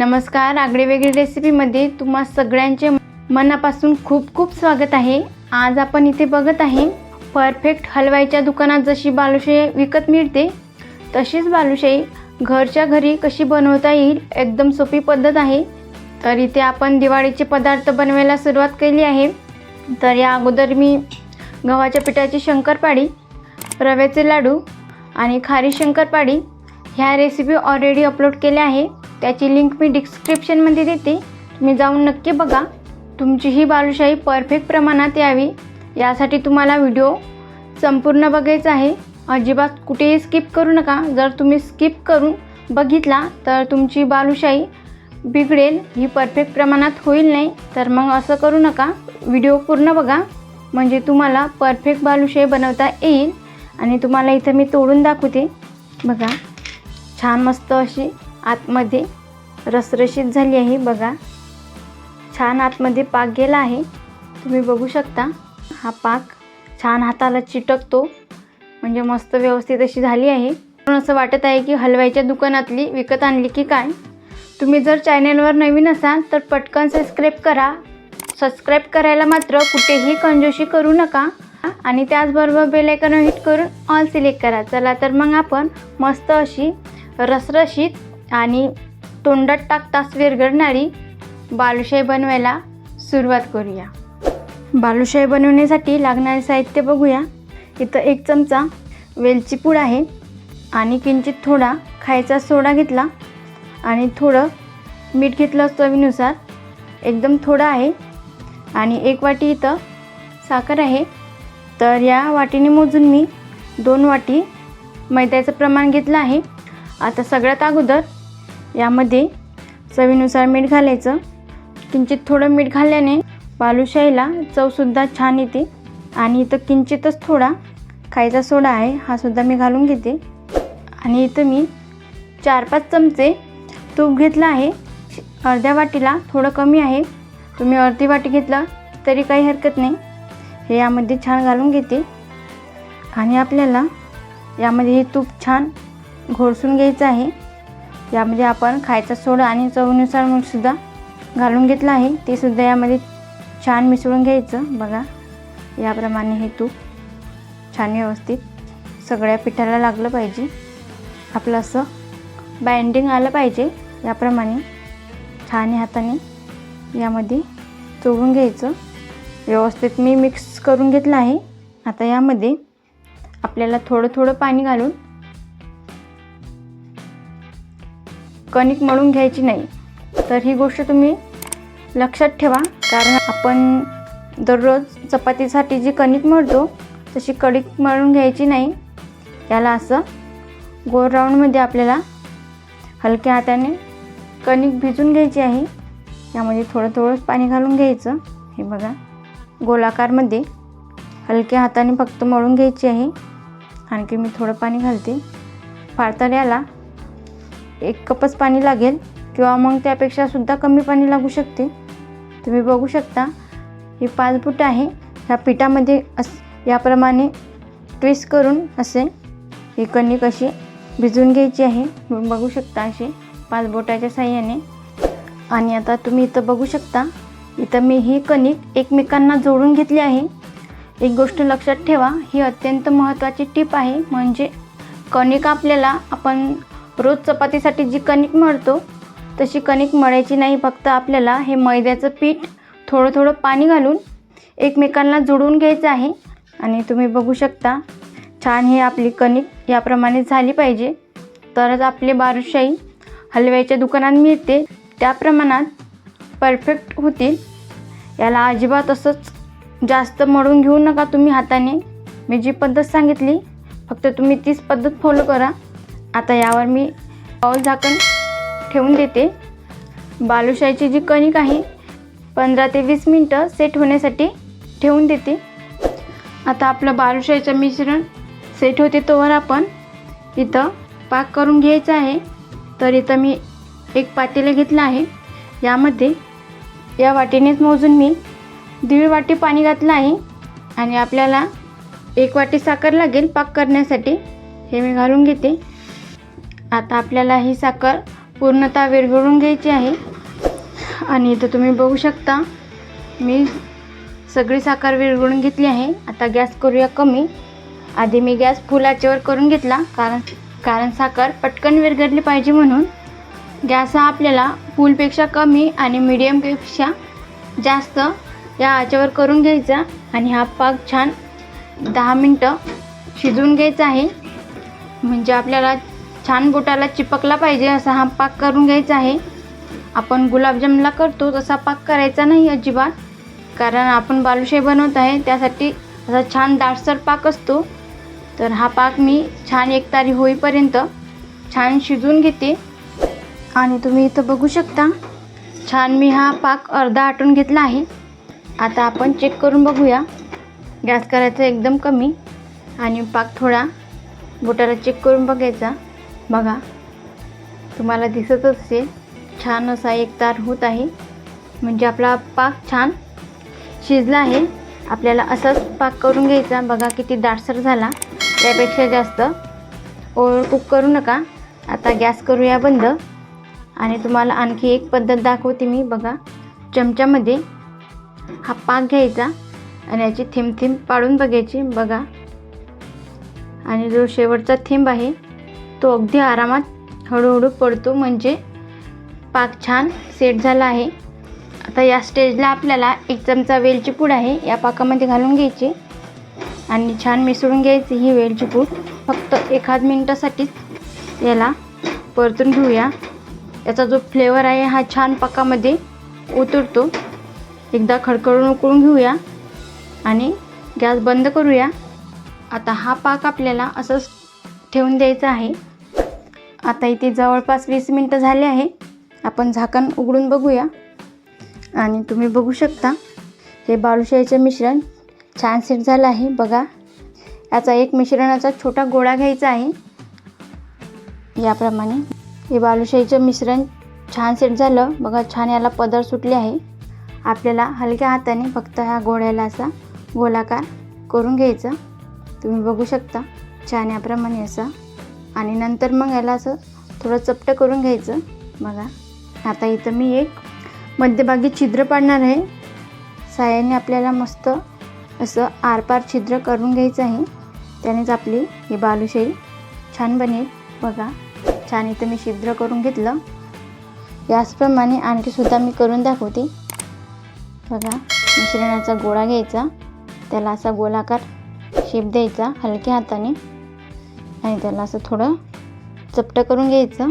नमस्कार आगळेवेगळी रेसिपीमध्ये तुम्हा सगळ्यांचे मनापासून खूप खूप स्वागत आहे. आज आपण इथे बघत आहे परफेक्ट हलवाईच्या दुकानात जशी बालुशाही विकत मिळते तशीच बालुशाही घरच्या घरी कशी बनवता येईल एकदम सोपी पद्धत आहे. तर इथे आपण दिवाळीचे पदार्थ बनवायला सुरुवात केली आहे. तर या अगोदर मी गव्हाच्या पिठाची शंकरपाळी रव्याचे लाडू आणि खारी शंकरपाळी ह्या रेसिपी ऑलरेडी अपलोड केल्या आहे. त्याची लिंक मी डिस्क्रिप्शनमध्ये देते. तुम्ही जाऊन नक्की बघा. तुमची ही बालुशाही परफेक्ट प्रमाणात यावी. यासाठी तुम्हाला व्हिडिओ संपूर्ण बघायचा आहे. अजिबात कुठेही स्किप करू नका. जर तुम्ही स्किप करून बघितला तर तुमची बालुशाही बिघडेल. ही परफेक्ट प्रमाणात होईल नाही तर मग असं करू नका. व्हिडिओ पूर्ण बघा. म्हणजे तुम्हाला परफेक्ट बालुशाही बनवता येईल. आणि तुम्हाला इथं मी तोडून दाखवते. बघा. छान मस्त अशी आतमध्ये रसरशीत झाली आहे बघा. छान आतमध्ये पाक गेला आहे. तुम्ही बघू शकता हा पाक छान हाताला चिटकतो. म्हणजे मस्त व्यवस्थित अशी झाली आहे. पण असं वाटत आहे की हलवाईच्या दुकानातली विकत आणली की काय? तुम्ही जर चॅनेलवर नवीन असाल तर पटकन सबस्क्राईब करा. सबस्क्राईब करायला मात्र कुठेही कंजोशी करू नका. आणि त्याचबरोबर बेलायकन हिट करून ऑल सिलेक्ट करा. चला तर मग आपण मस्त अशी रसरशीत आणि तोंडात टाकताच विरघळणारी बालुशाही बनवायला सुरुवात करूया. बालुशाही बनवण्यासाठी लागणारे साहित्य बघूया. इथं एक चमचा वेलची पूड आहे आणि किंचित थोडा खायचा सोडा घेतला आणि थोडं मीठ घेतलं चवीनुसार. एकदम थोडं आहे आणि एक वाटी इथं साखर आहे. तर या वाटीने मोजून मी दोन वाटी मैद्याचं प्रमाण घेतलं आहे. आता सगळ्यात अगोदर यामध्ये चवीनुसार मीठ घालायचं. किंचित थोडं मीठ घालल्याने बालुशाहीला चवसुद्धा छान येते. आणि इथं किंचितच थोडा खायचा सोडा आहे हा सुद्धा मी घालून घेते. आणि इथं मी चार पाच चमचे तूप घेतलं आहे. अर्ध्या वाटीला थोडं कमी आहे. तुम्ही अर्धी वाटी घेतलं तरी काही हरकत नाही. हे यामध्ये छान घालून घेते. आणि आपल्याला यामध्ये हे तूप छान घोळसून घ्यायचं आहे. यामध्ये आपण खायचा सोडा आणि चवीनुसार मीठसुद्धा घालून घेतलं आहे. ते सुद्धा यामध्ये छान मिसळून घ्यायचं. बघा याप्रमाणे हे तूप छान व्यवस्थित सगळ्या पिठाला लागलं पाहिजे. आपलं असं बाइंडिंग आलं पाहिजे. याप्रमाणे छान हाताने यामध्ये चोळून घ्यायचं. व्यवस्थित मी मिक्स करून घेतलं आहे. आता यामध्ये आपल्याला थोडं थोडं पाणी घालून कणिक मळून घ्यायची नाही. तर ही गोष्ट तुम्ही लक्षात ठेवा. कारण आपण दररोज चपातीसाठी जी कणिक मळतो तशी कणिक मळून घ्यायची नाही. याला असं गोल राऊंडमध्ये आपल्याला हलक्या हाताने कणिक भिजून घ्यायची आहे. यामध्ये थोडं थोडं पाणी घालून घ्यायचं. हे बघा गोलाकारमध्ये हलक्या हाताने फक्त मळून घ्यायची आहे. आणखी मी थोडं पाणी घालते. फार एक कपच पाणी लागेल किंवा मग त्यापेक्षा सुद्धा कमी पाणी लागू शकते. तुम्ही बघू शकता ही पाच फूट आहे. ह्या पिठामध्ये अस याप्रमाणे ट्विस्ट करून असे ही कणिक अशी भिजवून घ्यायची आहे. बघू शकता असे पाच बोटाच्या साह्याने. आणि आता तुम्ही इथं बघू शकता इथं मी ही कणिक एकमेकांना जोडून घेतली आहे. एक गोष्ट लक्षात ठेवा ही अत्यंत महत्त्वाची टीप आहे. म्हणजे कणिक आपल्याला आपण रोज चपातीसाठी जी कणिक मळतो तशी कणिक मळायची नाही फक्त आपल्याला हे मैद्याचं पीठ थोडं थोडं पाणी घालून एकमेकांना जोडून घ्यायचं आहे. आणि तुम्ही बघू शकता छान हे आपली कणिक याप्रमाणे झाली पाहिजे. तरच आपली बारुशाही हलव्याच्या दुकानात मिळते. त्या प्रमाणात परफेक्ट होतील. याला अजिबात असंच जास्त मळून घेऊ नका तुम्ही हाताने. मी जी पद्धत सांगितली फक्त तुम्ही तीच पद्धत फॉलो करा. आता यावर मी पाऊल झाकण ठेवून देते. बालुशाहीची जी कणिक आहे पंधरा ते वीस मिनटं सेट होण्यासाठी ठेवून देते. आता आपलं बालुशाहीचं मिश्रण सेट होते तोवर आपण इथं पाक करून घ्यायचा आहे. तर इथं मी एक पातेलं घेतलं आहे. यामध्ये या वाटीनेच मोजून मी दीड वाटी पाणी घातलं आहे. आणि आपल्याला एक वाटी साखर लागेल पाक करण्यासाठी. हे मी घालून घेते. आता आपल्याला ही साखर पूर्णतः विरघळून घ्यायची आहे. आणि इथं तुम्ही बघू शकता मी सगळी साखर विरघळून घेतली आहे. आता गॅस करूया कमी. आधी मी गॅस फुलाच्यावर करून घेतला कारण कारण साखर पटकन विरघळली पाहिजे म्हणून. गॅस हा आपल्याला फुलपेक्षा कमी आणि मिडियमपेक्षा जास्त या आचेवर करून घ्यायचा. आणि हा पाक छान दहा मिनटं शिजवून घ्यायचा आहे. म्हणजे आपल्याला छान बोटाला चिपकला पाहिजे असा हा पाक करून घ्यायचा आहे. आपण गुलाबजामला करतो तसा पाक करायचा नाही अजिबात. कारण आपण बालुशाही बनवत आहे त्यासाठी असा छान दाटसर पाक असतो. तर हा पाक मी छान एकतारी होईपर्यंत छान शिजवून घेते. आणि तुम्ही इथं बघू शकता छान मी हा पाक अर्धा आटून घेतला आहे. आता आपण चेक करून बघूया. गॅस करायचा एकदम कमी. आणि पाक थोडा बोटाला चेक करून बघायचा. बघा तुम्हाला दिसतच असेल छान असा एक तार होत आहे. म्हणजे आपला पाक छान शिजला आहे. आपल्याला असाच पाक करून घ्यायचा. बघा किती दाटसर झाला. त्यापेक्षा जास्त ओव्हर कुक करू नका. आता गॅस करूया बंद. आणि तुम्हाला आणखी एक पद्धत दाखवते मी. बघा चमच्यामध्ये हा पाक घ्यायचा आणि याची थेंब थेंब पाडून बघायची. बघा. आणि जो शेवटचा थेंब आहे तो अगदी आरामात हळूहळू पडतो म्हणजे पाक छान सेट झाला आहे. आता या स्टेजला आपल्याला एक चमचा वेलची पूड आहे. या पाकामध्ये घालून घ्यायची आणि छान मिसळून घ्यायची ही वेलची पूड. फक्त एखाद मिनटासाठीच याला परतून घेऊया. याचा जो फ्लेवर आहे हा छान पाकामध्ये उतरतो. एकदा खडखडून उकळून घेऊया आणि गॅस बंद करूया. आता हा पाक आपल्याला असंच ठेवून द्यायचा आहे. आता इथे जवळपास वीस मिनटं झाले आहे. आपण झाकण उघडून बघूया. आणि तुम्ही बघू शकता हे बालुशाहीचं मिश्रण छान सेट झालं आहे. बघा याचा एक मिश्रणाचा छोटा गोळा घ्यायचा आहे. याप्रमाणे हे बालुशाहीचं मिश्रण छान सेट झालं. बघा छान याला पदर सुटले आहे. आपल्याला हलक्या हाताने फक्त ह्या गोळ्याला असा गोलाकार करून घ्यायचा. तुम्ही बघू शकता छान याप्रमाणे असा आणि नंतर मग याला असं थोडं चपटं करून घ्यायचं. बघा. आता इथं मी एक मध्यभागी छिद्र पाडणार आहे. सायाने आपल्याला मस्त असं आरपार छिद्र करून घ्यायचं आहे. त्यानेच आपली ही बालुशाही छान बनेल. बघा. छान इथं मी छिद्र करून घेतलं. याचप्रमाणे आणखीसुद्धा मी करून दाखवते. बघा. मिश्रणाचा गोळा घ्यायचा. त्याला असा गोलाकार शेप द्यायचा हलक्या हाताने. आणि त्याला असं थोडं चपटं करून घ्यायचं.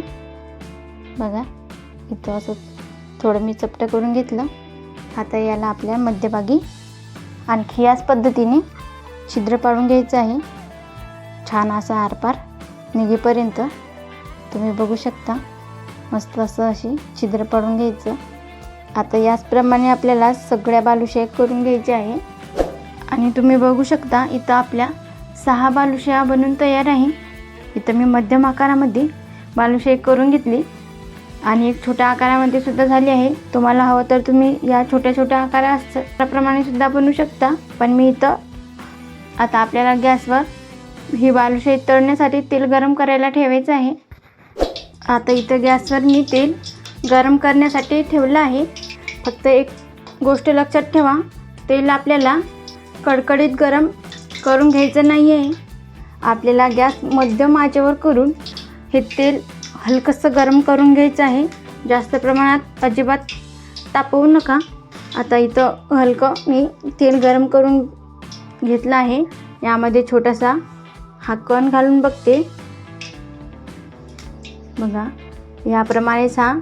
बघा इथं असं थोडं मी चपटं करून घेतलं. आता याला आपल्या मध्यभागी आणखी याच पद्धतीने छिद्र पाडून घ्यायचं आहे. छान असा आरपार निघेपर्यंत तुम्ही बघू शकता. मस्त असं अशी छिद्र पाडून घ्यायचं. आता याचप्रमाणे आपल्याला सगळ्या बालुशाही करून घ्यायच्या आहे. आणि तुम्ही बघू शकता इथं आपल्या सहा बालुशाया बनून तयार आहे. इथं मी मध्यम आकारामध्ये बालुशाही करून घेतली. आणि एक छोट्या आकारामध्ये सुद्धा झाली आहे. तुम्हाला हवं तर तुम्ही या छोट्या छोट्या आकाराप्रमाणे सुद्धा बनवू शकता. पण मी इथं आता आपल्याला गॅसवर ही बालुशाही तळण्यासाठी तेल गरम करायला ठेवायचं आहे. आता इथं गॅसवर मी तेल गरम करण्यासाठी ठेवलं आहे. फक्त एक गोष्ट लक्षात ठेवा. तेल आपल्याला कडकडीत गरम करून घ्यायचं नाही आहे आपल्याला गॅस मध्यम आचेवर करून हे तेल हलकंसं गरम करून घ्यायचं आहे. जास्त प्रमाणात अजिबात तापवू नका. आता इथं हलकं मी तेल गरम करून घेतलं आहे. यामध्ये छोटासा हा कण घालून बघते. बघा याप्रमाणेच हा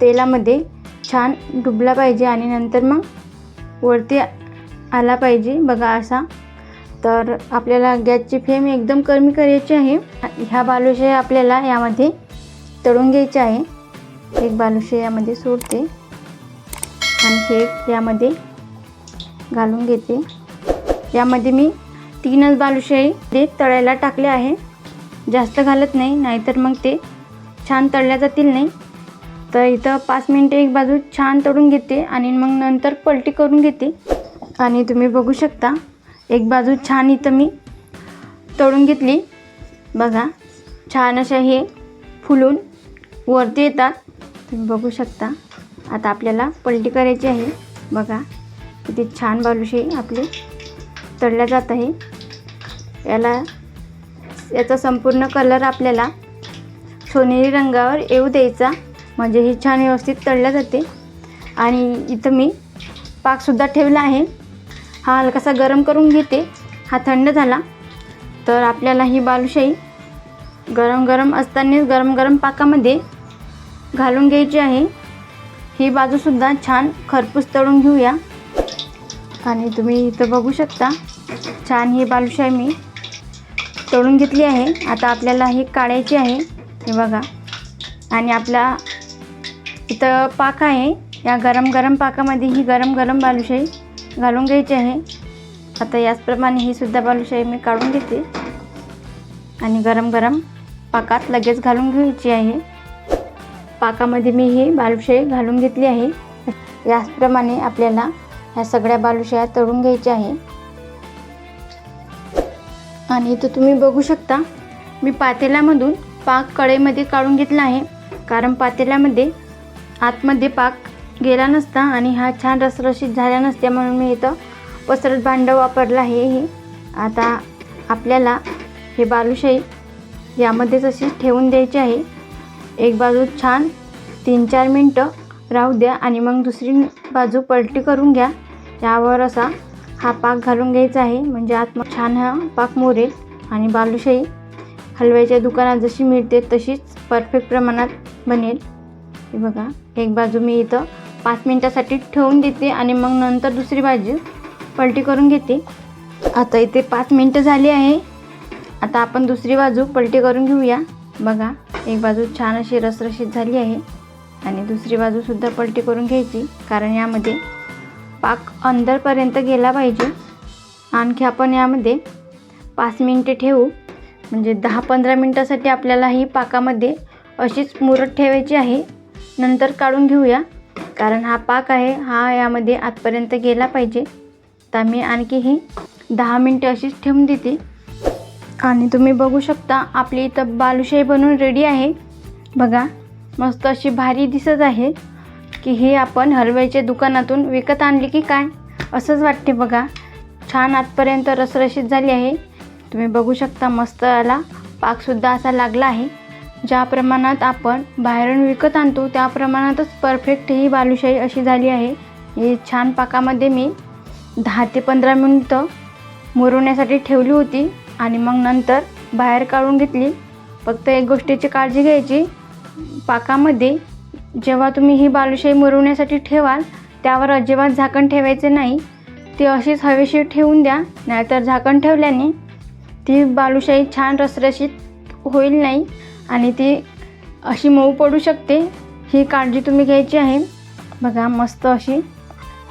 तेलामध्ये छान डुबला पाहिजे आणि नंतर मग वरती आला पाहिजे. बघा असा तर आपल्याला गॅसची फ्लेम एकदम कमी करायची आहे. ह्या बालुशाही आपल्याला यामध्ये तळून घ्यायचे आहे. एक बालुशाही यामध्ये सोडते. आणि हे यामध्ये घालून घेते. यामध्ये मी तीनच बालुशाही ते तळायला टाकले आहे. जास्त घालत नाही नाहीतर मग ते छान तळल्या जातील नाही. तर इथं पाच मिनटे एक बाजू छान तळून घेते आणि मग नंतर पलटी करून घेते. आणि तुम्ही बघू शकता एक बाजू छान इथं मी तळून घेतली. बघा छान अशा हे फुलून वरती येतात. तुम्ही बघू शकता. आता आपल्याला पलटी करायची आहे. बघा किती छान बालुशाही आपली तळल्या जात आहे. याला याचा संपूर्ण कलर आपल्याला सोनेरी रंगावर येऊ द्यायचा. म्हणजे ही छान व्यवस्थित तळल्या जाते. आणि इथं मी पाकसुद्धा ठेवला आहे. हा हलकासा गरम करून घेते. हा थंड झाला. तर आपल्याला ही बालुशाही गरम गरम असतानाच गरम गरम पाकामध्ये घालून घ्यायची आहे. ही बाजूसुद्धा छान खरपूस तळून घेऊया. आणि तुम्ही इथं बघू शकता छान ही बालुशाही मी तळून घेतली आहे. आता आपल्याला ही काढायची आहे. हे बघा. आणि आपला इथं पाक आहे. या गरम गरम पाकामध्ये ही गरम गरम बालुशाही घालून घ्यायची आहे. आता याचप्रमाणे ही सुद्धा बालुशाही मी काढून घेते. आणि गरम गरम पाकात लगेच घालून घ्यायची आहे. पाकामध्ये मी ही बालुशाही घालून घेतली आहे. याचप्रमाणे आपल्याला ह्या सगळ्या बालुशाया तळून घ्यायच्या आहे. आणि इथं तुम्ही बघू शकता मी पातेल्यामधून पाक कढईमध्ये काढून घेतला आहे. कारण पातेल्यामध्ये आतमध्ये पाक गेला नसता आणि हा छान रसरशीत झाला नसत्या म्हणून मी इथं पसरत भांडं वापरलं आहे हे. आता आपल्याला हे बालुशाही यामध्येच अशी ठेवून द्यायची आहे. एक बाजू छान तीन चार मिनटं राहू द्या आणि मग दुसरी बाजू पलटी करून घ्या. यावर असा हा पाक घालून घ्यायचा आहे म्हणजे आत छान हा पाक मोरेल आणि बालुशाही हलव्याच्या दुकानात जशी मिळते तशीच परफेक्ट प्रमाणात बनेल. हे बघा एक बाजू मी इथं पाच मिनटासाठी ठेवून देते आणि मग नंतर दुसरी बाजू पलटी करून घेते. आता इथे पाच मिनटं झाली आहे. आता आपण दुसरी बाजू पलटी करून घेऊया. बघा एक बाजू छान अशी रसरशीत झाली आहे आणि दुसरी बाजूसुद्धा पलटी करून घ्यायची कारण यामध्ये पाक अंदरपर्यंत गेला पाहिजे. आणखी आपण यामध्ये पाच मिनटे ठेवू. म्हणजे दहा पंधरा मिनटासाठी आपल्याला ही पाकामध्ये अशीच मुरत ठेवायची आहे. नंतर काढून घेऊया. कारण हा पाक आहे हा यामध्ये आतपर्यंत गेला पाहिजे. तर मी आणखी ही दहा मिनटे अशीच ठेवून देते. आणि तुम्ही बघू शकता आपली इथं बालुशाही बनवून रेडी आहे. बघा मस्त अशी भारी दिसत आहे की हे आपण हलवाईच्या दुकानातून विकत आणली की काय? असंच वाटते बघा. छान आतपर्यंत रसरशीत झाली आहे. तुम्ही बघू शकता मस्त याला पाकसुद्धा असा लागला आहे. ज्या प्रमाणात आपण बाहेरून विकत आणतो त्या प्रमाणातच परफेक्ट ही बालुशाही अशी झाली आहे. हे छान पाकामध्ये मी दहा ते पंधरा मिनटं मुरवण्यासाठी ठेवली होती आणि मग नंतर बाहेर काढून घेतली. फक्त एक गोष्टीची काळजी घ्यायची पाकामध्ये जेव्हा तुम्ही ही बालुशाही मुरवण्यासाठी ठेवाल त्यावर अजिबात झाकण ठेवायचे नाही. ती अशीच हवेशीर ठेवून द्या नाहीतर झाकण ठेवल्याने ती बालुशाही छान रसरशीत होईल नाही. आणि ती अशी मऊ पडू शकते. ही काळजी तुम्ही घ्यायची आहे. बघा मस्त अशी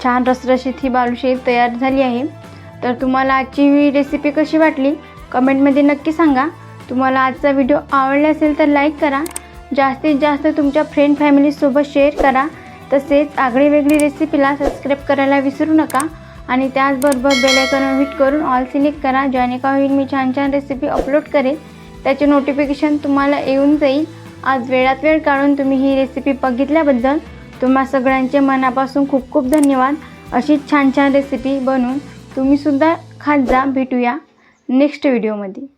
छान रसरशीत ही बालुशाही तयार झाली आहे. तर तुम्हाला आजची ही रेसिपी कशी वाटली? कमेंटमध्ये नक्की सांगा. तुम्हाला आजचा व्हिडिओ आवडला असेल तर लाईक करा. जास्तीत जास्त तुमच्या फ्रेंड फॅमिलीसोबत शेअर करा. तसेच आगळी वेगळी रेसिपीला सबस्क्राईब करायला विसरू नका. आणि त्याचबरोबर बेलायकॉनवर हिट करून ऑल सिलेक्ट करा. जेणेकरून मी छान छान रेसिपी अपलोड करेन त्याचे नोटिफिकेशन तुम्हाला येऊन जाईल. आज वेळात वेळ काढून तुम्ही ही रेसिपी बघितल्याबद्दल तुम्हा सगळ्यांचे मनापासून खूप खूप धन्यवाद. अशी छान छान रेसिपी बनवून तुम्हीसुद्धा खात जा भेटूया नेक्स्ट व्हिडिओमध्ये